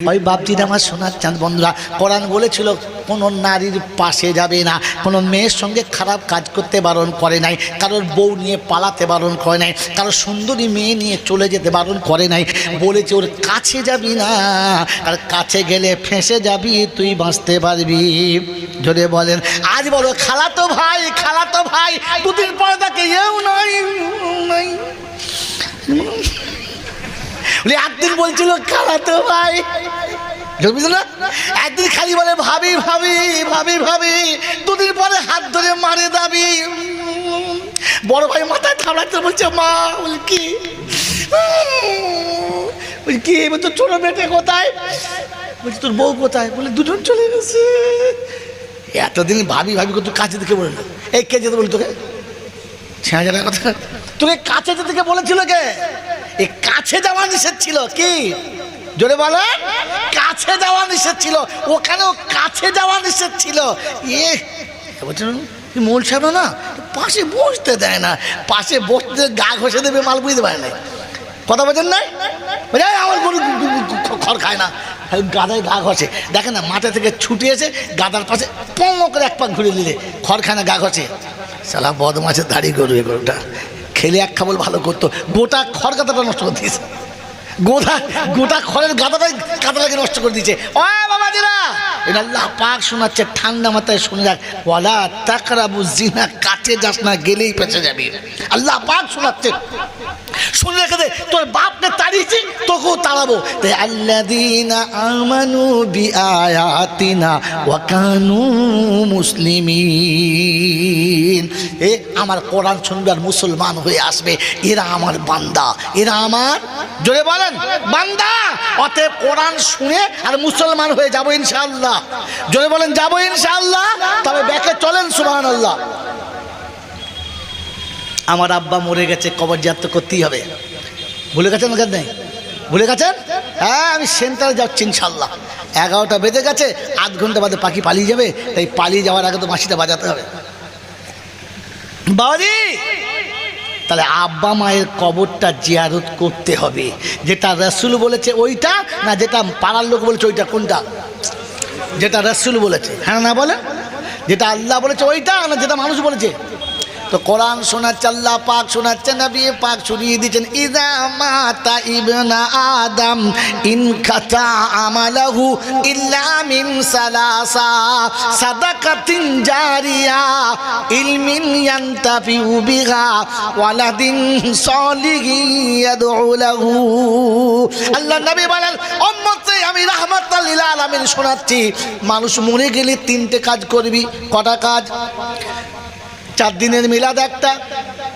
ওই বাপজির আমার সোনার চাঁদ বন্ধুরা, কোরআন বলেছিল, কোনো নারীর পাশে যাবে না, কোনো মেয়ের সঙ্গে খারাপ কাজ করতে বারণ করে নাই, কারোর বউ নিয়ে পালাতে বারণ করে নাই, কারোর সুন্দরী মেয়ে নিয়ে চলে যেতে বারণ করে নাই, বলেছে ওর কাছে যাবি না, আর কাছে গেলে ফেঁসে যাবি, তুই বাঁচতে পারবি। ধরে বলেন, আজ বলো, খালাতো ভাই খালাতো ভাই, দুদিন পরে তাকে এও বলি, একদিন বলছিল, খালাতো ভাই। একদিন খালি বলে, ভাবি ভাবি ভাবি ভাবি। দুদিন পরে হাত ধরে মারে দাবি। বড় ভাই মাথায় থামড়াতে বলছে, মা, বলি, কি? বলি, কি? এবার তোর ছোট বেটে কোথায়? বলছি, তোর বউ কোথায়? বলে, দুজন চলে গেছে। এতদিন ভাবি ভাবি কত কাছে দেখে বলে না এই কে যেতে বলি তোকে? ছেঁড়া কথা। তোকে কাছে যেতে বলেছিল কে? কাছে যাওয়া নিষেধ ছিল, কি? জোরে বলে। কাছে যাওয়া নিষেধ ছিল, ওখানেও কাছে যাওয়া নিষেধ ছিল। ইয়ে বলছেন মূল সাহেব না, পাশে বসতে দেয় না, পাশে বসতে গা ঘষে দেবে, মাল বুঝতে পারে না। কথা বলছেন না আমার গরু খড় খায় না গাদায় গা ঘষে। দেখেন না মাঠে থেকে ছুটে এসে গাদার পাশে পং করে এক পাক ঘুরে দিলে, খড় খায় না, গা ঘষে। সালা বদমাছের দাড়ি গরু এ গরুটা। খেলে এক খাবল ভালো করতো। গোটা খড় গাদাটা নষ্ট করে দিয়েছে। গোটা গোটা খড়ের গাদাটাই, গাদাটাকে নষ্ট করে দিয়েছে। ও এটা আল্লাহ পাক শোনাচ্ছে, ঠান্ডা মাথায় শুনে যাক ওয়ালা তাকরাবু জিনা কাছে যাস না, গেলেই পেঁচে যাবি। আল্লাহ পাক শোনাচ্ছে। শুনে রেখে দে, তোর বাপকে তাড়িয়েছি তোকেও তাড়াবো। তাই আল্লাদিনা আমানু বি আয়াতিনা ওয়া কানু মুসলিমিন। এ আমার কোরআন শুনবে আর মুসলমান হয়ে আসবে, এরা আমার বান্দা, এরা আমার জোরে বলেন, বান্দা। অতএব কোরআন শুনে আর মুসলমান হয়ে যাব ইনশাআল্লাহ। জোরে বলেন, যাব ইনশাআল্লাহ? তবে ব্যাকে চলেন, সুবহানাল্লাহ। আমার আব্বা মরে গেছে, কবর জাত করতেই হবে। ভুলে গেছেন ওখানে নেই? ভুলে গেছেন? হ্যাঁ আমি সেন্টারে যাচ্ছি ইনশাল্লাহ এগারোটা বেজে গেছে, আধ ঘণ্টা বাদে পাখি পালিয়ে যাবে, তাই পালিয়ে যাওয়ার আগে তো বাঁশিটা বাজাতে হবে। বাবাজি! তাহলে আব্বা মায়ের কবরটা জিয়ারত করতে হবে। যেটা রসুল বলেছে ওইটা, না যেটা পাড়ার লোক বলেছে ওইটা, কোনটা? যেটা রসুল বলেছে। হ্যাঁ না বলে যেটা আল্লাহ বলেছে ওইটা, না যেটা মানুষ বলেছে? তো কোরআন শোনাচ্ছে, আল্লাহ পাক শোনাচ্ছে, নবী পাক শুনিয়ে দিচ্ছেন ইদা মাতা ইবনা আদম, ইন খাতা আমালাহু ইল্লা মিন সালাসা সাদাকাতিন জারিয়া, ইলমিন ইয়ান্তাফিউ বিহা ওয়ালাদিন সলিহিন ইয়াদউ লাহু। আল্লাহ নবী বলেন, উম্মতে, আমি রাহমাতাল লিল আলামিন শোনাচ্ছি, মানুষ মরে গেলে তিনটে কাজ করবি, কটা কাজ? চার দিনের মিলাদ একটা,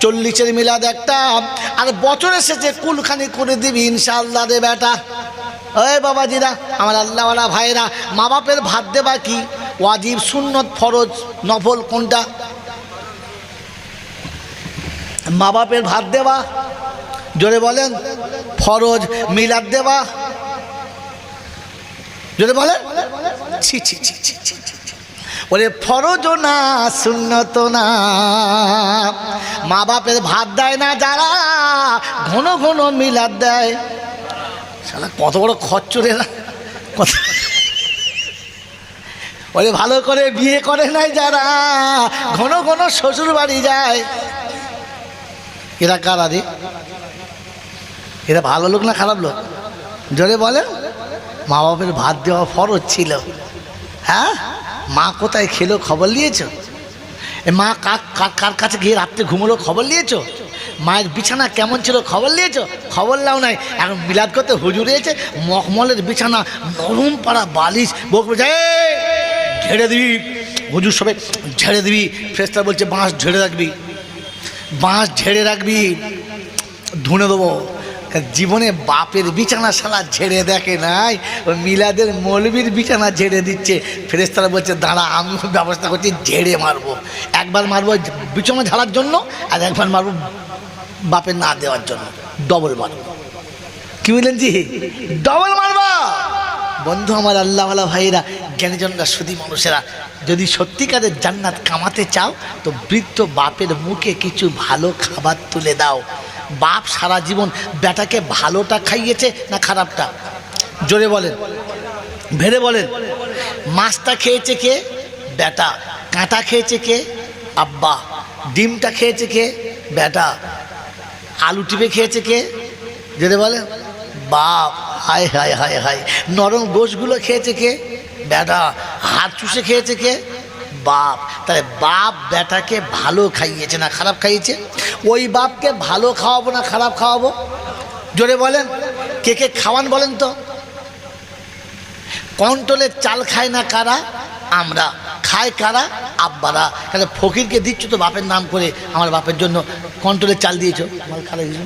চল্লিশের মিলাদ একটা, আর বছরের শেষে কুলখানি করে দিবি ইনশাআল্লাহ রে বেটা। ওই বাবাজিরা, আমার আল্লাহওয়ালা ভাইরা মা বাপের ভাত দেবা কি? ওয়াজিব, সুন্নত, ফরজ, নফল কোনটা? মা বাপের ভাত দেওয়া জোরে বলেন, ফরজ, মিলাদ দেওয়া জোরে বলেন? ছি ছি ছি ছি ছি। ওরে ফরজ না, সুন্নত না। মা বাপের ভাত দেয় না, যারা ঘন ঘন মিলাদ দেয়। শালা, কত বড় খচ্চরে না? কত ওরে ভালো করে বিয়ে করে নাই যারা, ঘন ঘন শ্বশুর বাড়ি যায়। এরা কারা রে? এরা ভালো লোক না খারাপ লোক? জোরে বলে মা বাপের ভাত দেওয়া ফরজ ছিল। হ্যাঁ? মা কোথায় খেলো খবর নিয়েছো? মা কার- কাছে গিয়ে রাত্রে ঘুমলো খবর নিয়েছো? মায়ের বিছানা কেমন ছিল খবর নিয়েছো? খবর নাও নাই। এখন মিলাদ করতে হুজুর এসে মখমলের বিছানা নরম পাড়া বালিশ বক বলছে "এই, ঝেড়ে দিবি। হুজুর সবে ঝেড়ে দিবি। ফ্রেস্টার বলছে বাঁশ ঝেড়ে রাখবি। বাঁশ ঝেড়ে রাখবি। ধুনে দেবো। জীবনে বাপের বিছানা সালা ঝেড়ে দেখে নাই। ওই মিলাদের মৌলবীর বিছানা ঝেড়ে দিচ্ছে। ফেরেস্তারা বলছে, দাঁড়া, আমি ব্যবস্থা করছি, ঝেড়ে মারবো। একবার মারবো বিছানা ঝাড়ার জন্য আর একবার মারবো বাপের না দেওয়ার জন্য। ডবল মারবো। কি বললেন জি? ডবল মারবা! বন্ধু আমার আল্লাহওয়ালা ভাইয়েরা, জ্ঞানীজনরা, সুদী মানুষেরা, যদি সত্যিকারের জান্নাত কামাতে চাও, তো বৃদ্ধ বাপের মুখে কিছু ভালো খাবার তুলে দাও। বাপ সারা জীবন বেটাকে ভালোটা খাইয়েছে না খারাপটা? জোরে বলেন। ভেবে বলেন। মাছটা খেয়েছে কে? বেটা। কাঁটা খেয়েছে কে? আব্বা। ডিমটা খেয়েছে কে? বেটা। আলু টিপে খেয়েছে কে? যেতে বলে বাপ। হায় হায় হায় হায়। নরম গোশগুলো খেয়েছে কে? বেটা। হাত চুষে খেয়েছে কে? বাপ। তাহলে বাপ বেটাকে ভালো খাইয়েছে না খারাপ খাইয়েছে? ওই বাপকে ভালো খাওয়াবো না খারাপ খাওয়াবো? জোরে বলেন। কে কে খাওয়ান বলেন তো? কন্ট্রোলের চাল খায় না কারা? আমরা। খায় কারা? আব্বারা। তাহলে ফকিরকে দিচ্ছ তো বাপের নাম করে আমার বাপের জন্য। কন্ট্রোলের চাল দিয়েছ? আমার খালে কিছু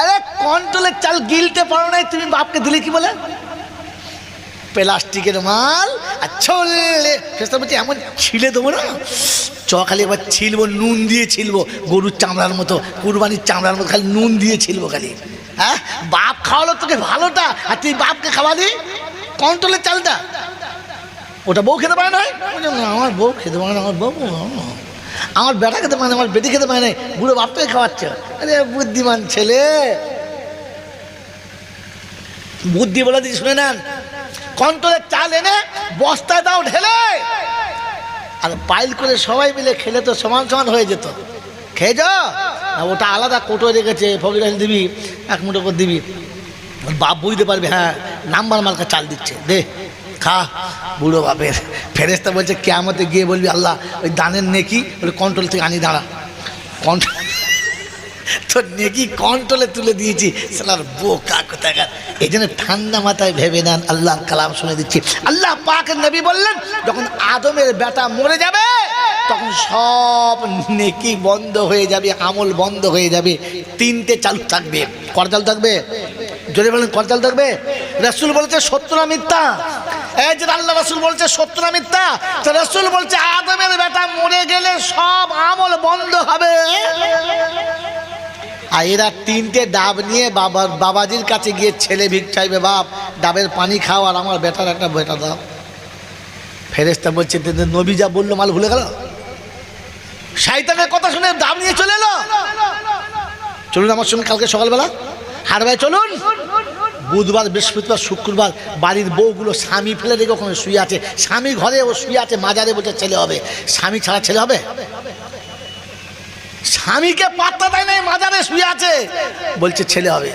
আরে কন্ট্রোলের চাল গিলতে পারো নাই, তুমি বাপকে দিলে কি বলে? প্লাস্টিকের মাল আর ছলে ফেসটা বলছে, এমন ছিলে দেবো না? চ, খালি একবার ছিলবো, নুন দিয়ে ছিলবো, গরুর চামড়ার মতো, কুরবানির চামড়ার মতো, খালি নুন দিয়ে ছিলবো খালি। হ্যাঁ? বাপ খাওয়ালো তোকে ভালোটা, আর তুই বাপকে খাওয়ালি? কন্ট্রোলের চালটা। ওটা বউ খেতে পারে না? আমার বউ খেতে পারে না, আমার বউ, আমার বেটা খেতে পারে না, আমার বেটি খেতে পারে না, বুড়ো বাপটাকে খাওয়াচ্ছে। আরে, বুদ্ধিমান ছেলে। বুদ্ধি বলে দিচ্ছি শুনে নেন কন্ট্রোলের চাল এনে বস্তায় দাও ঢেলে। আর পাইল করে সবাই মিলে খেলে তো সমান সমান হয়ে যেত। খেয়ে যাও। ওটা আলাদা কোটো রেখেছে ফকির আলী দিবি, এক মুঠো করে দিবি। বাপ বুঝতে পারবে হ্যাঁ নাম্বার মালকা চাল দিচ্ছে। দে, খা। বুড়ো বাপের ফেরেস্তা বলছে কেমতে গিয়ে বলবি, আল্লাহ, ওই দানের নেকি, ওই কন্ট্রোল থেকে আনি দাঁড়া। কন্ট্রোল তোর নেকি কন্ট্রোলে তুলে দিয়েছি। সালার বোকা কোথাকার। এই জন্য ঠান্ডা মাথায় ভেবে নেন আল্লাহ কালাম শুনে দিচ্ছি। আল্লাহ পাক নবী বললেন, যখন আদমের বেটা মরে যাবে, তখন সব নেকি বন্ধ হয়ে যাবে, আমল বন্ধ হয়ে যাবে। তিনটে চালু থাকবে। করজাল থাকবে? যদি বলেন করজাল থাকবে? রসুল বলেছে, সত্য না মিথ্যা? এই যে আল্লাহ রসুল বলছে, সত্য না মিথ্যা? তো রসুল বলছে, আদমের বেটা মরে গেলে সব আমল বন্ধ হবে। আর এরা তিনটে ডাব নিয়ে বাবার বাবাজির কাছে গিয়ে ছেলে ভিক চাইবে বাপ, ডাবের পানি খাও আর আমার বেটার একটা বেটা দাও। ফেরেস্তা বলছে, "তে- তে, নবী যা বলল, মাল ভুলে গেল? শাইতানের কথা শুনে ডাব নিয়ে চলে এলো। চলুন আমার সঙ্গে কালকে সকালবেলা? হার ভাই, চলুন। বুধবার, বৃহস্পতিবার, শুক্রবার, বাড়ির বউগুলো স্বামী ফেলে রেখে ওখানে শুয়ে আছে। স্বামী ঘরে ও শুয়ে আছে, মাজারে বলছে ছেলে হবে। স্বামী ছাড়া ছেলে হবে? স্বামীকে পাত্তা দেয় নাই, মাজারে শুয়ে আছে। বলছে, ছেলে হবে।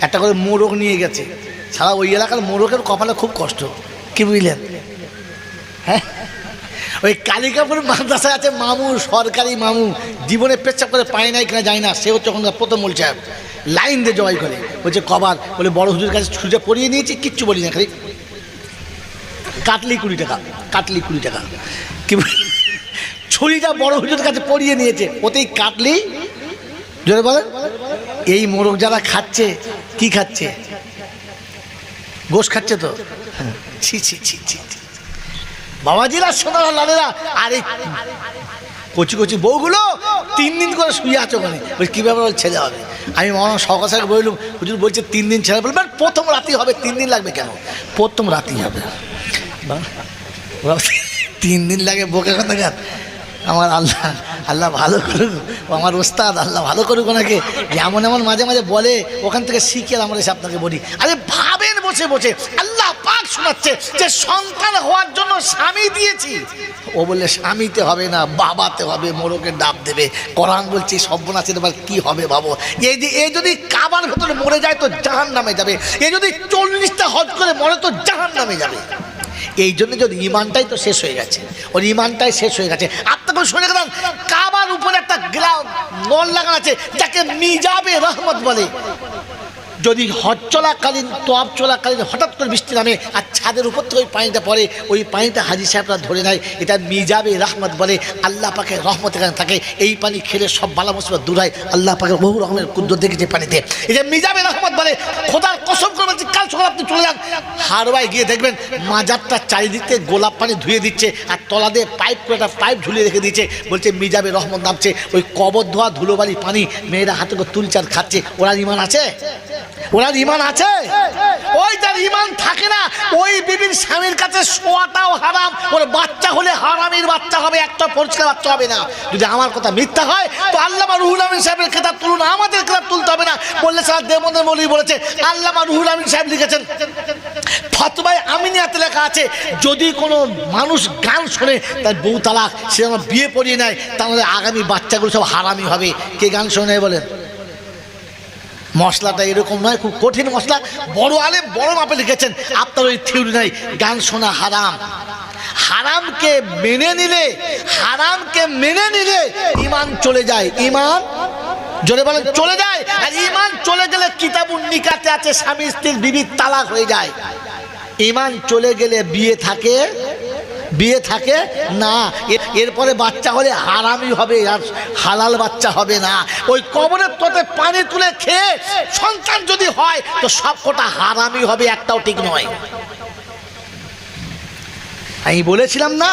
একটা করে মোরগ নিয়ে গেছে। সারা ওই এলাকার মোরগের কপালে খুব কষ্ট। কি বুঝলেন? হ্যাঁ? ওই কালিকাপুর মাদ্রাসায় আছে মামু, সরকারি মামু। জীবনে পেচ্ছাপ করে পায় নাই কিনা যায় না। সে হচ্ছে ওখানে প্রথম বলছে লাইন দিয়ে জবাই করে। বলছে, কবার। বলে, বড় হুজুর কাছে ছুটে পড়িয়ে নিয়েছি, কিচ্ছু বলি না খালি। কাটলি কুড়ি টাকা, কাটলি কুড়ি টাকা। কি ছুরিটা বড় হুজুর কাছে পড়িয়ে নিয়েছে। ওতেই কাটলি। জোরে বলেন। এই মোরগ যারা খাচ্ছে, কি খাচ্ছে? গোশ খাচ্ছে তো? হ্যাঁ। ছি ছি ছি ছি। বাবাজিরা, সোনারা, লালেরা, আর কচি কচি বউগুলো তিন দিন করে শুয়ে আছো ওখানে। বলছি, কী ব্যাপার? ছেলে হবে। আমি মনে সকাল সকাল বললাম, হুজুর বলছে তিন দিন ছেলে বলবেন প্রথম রাতি হবে, তিন দিন লাগবে কেন? প্রথম রাতি হবে। তিন দিন লাগে বোকে কথা আমার আল্লাহ আল্লাহ ভালো করুক আমার ওস্তাদ, আল্লাহ ভালো করুক ওনাকে। যেমন এমন মাঝে মাঝে বলে, ওখান থেকে শিখে আমরা এসে আপনাকে বলি। আরে ভাবেন বসে বসে। আল্লাহ পাক শোনাচ্ছে যে সন্তান হওয়ার জন্য স্বামী দিয়েছি। ও বললে, স্বামীতে হবে না, বাবাতে হবে মোরকের ডাব দেবে। কোরআন বলছে সর্বনাশের এবার কি হবে ভাবো? এই যে এ যদি কাবার ভেতরে মরে যায়, তো জাহান নামে যাবে। এ যদি চল্লিশটা হজ করে মরে, তো জাহান নামে যাবে। এই জন্য যদি ইমানটাই তো শেষ হয়ে গেছে। ওর ইমানটাই শেষ হয়ে গেছে। আপনাকে শুনে গেলাম, কাবার উপরে একটা গ্রাম, নল লাগানো আছে, যাকে মিজাবে রহমত বলে। যদি হজ চলাকালীন, তোয়াব চলাকালীন হঠাৎ করে বৃষ্টি নামে আর ছাদের উপর থেকে ওই পানিটা পড়ে, ওই পানিটা হাজি সাহেবরা ধরে নেয়। এটা মিজাবে রহমত বলে, আল্লাহ পাকে রহমত এখানে থাকে। এই পানি খেলে সব বালা মুসিবত দূর হয়। আল্লাহ পাকে বহু রকমের কুদ্র দেখেছে পানিতে। এটা মিজাবে রহমত বলে, খোদার কসম করে বলছি, কাল সকাল আপনি চলে যান। হারবাই গিয়ে দেখবেন, মাজারটা চারিদিকে গোলাপ পানি ধুয়ে দিচ্ছে আর তলা দিয়ে পাইপ করে একটা পাইপ ঝুলিয়ে রেখে দিচ্ছে বলছে, মিজাবে রহমত নামছে। ওই কবর ধোয়া ধুলোবালি পানি মেয়েরা হাতে করে তুলছে আর খাচ্ছে। ওরা ইমান আছে? ওরা ইমান আছে? ওই তার ইমান থাকে না, ওই বিবির স্বামীর কাছে শোয়াটাও হারাম। ওর বাচ্চা হলে হারামির বাচ্চা হবে, একটা পরিষ্কার বাচ্চা হবে না। যদি আমার কথা মিথ্যা হয়, তো আল্লামা রুহুল আমিন সাহেবের খেতাব তুলুন, আমাদের খেতাব তুলতে হবে না। বললে স্যার দেবন্দ্র মৌলী বলেছে, আল্লামা রুহুল আমিন সাহেব লিখেছেন ফতবায় আমিনিয়াতে লেখা আছে, যদি কোনো মানুষ গান শোনে, তার বউ তালাক, সে যেন বিয়ে পড়িয়ে নেয়, তাহলে আগামী বাচ্চাগুলো সব হারামি হবে। কে গান শোনে বলেন? মশলাটা এরকম নয়, খুব কঠিন মশলা। বড় আলে বড় মাপে লিখেছেন, আপনার ওই থিওরি নাই, গান শোনা হারাম। হারামকে মেনে নিলে, হারামকে মেনে নিলে ইমান চলে যায়। ইমান জোরে বলেন, চলে যায়। আর ইমান চলে গেলে কিতাবুন নিকাতে আছে, স্বামী স্ত্রীর বিবির তালাক হয়ে যায়। ইমান চলে গেলে বিয়ে থাকে বিয়ে থাকে, না এরপরে বাচ্চা হলে হারামি হবে আর হালাল বাচ্চা হবে না। ওই কবরের তোতে পানি তুলে খেয়ে সন্তান যদি হয়, তো সব কটা হারামি হবে, একটাও ঠিক নয়। আমি বলেছিলাম না,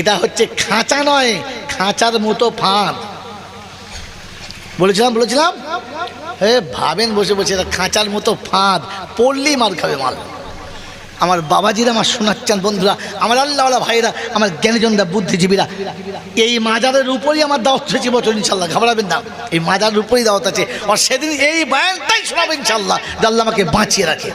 এটা হচ্ছে খাঁচা নয়, খাঁচার মতো ফাঁদ। বলেছিলাম বলেছিলাম? হে ভাবেন বসে বসে, এটা খাঁচার মতো ফাঁদ, পড়লেই মার খাবে মাল। আমার বাবাজিরা, আমার শোনাচ্ছেন বন্ধুরা, আমার আল্লাহওয়ালা ভাইরা আমার জ্ঞানীজনরা, বুদ্ধিজীবীরা, এই মাজারের উপরই আমার দাওয়াত হয়েছে বছর ইনশাল্লাহ ঘাবড়াবেন না। এই মাজারের উপরেই দাওয়াত আছে। আর সেদিন এই বায়ানটাই শোনাবেন ইনশাল্লাহ আল্লাহ আমাকে বাঁচিয়ে রাখে।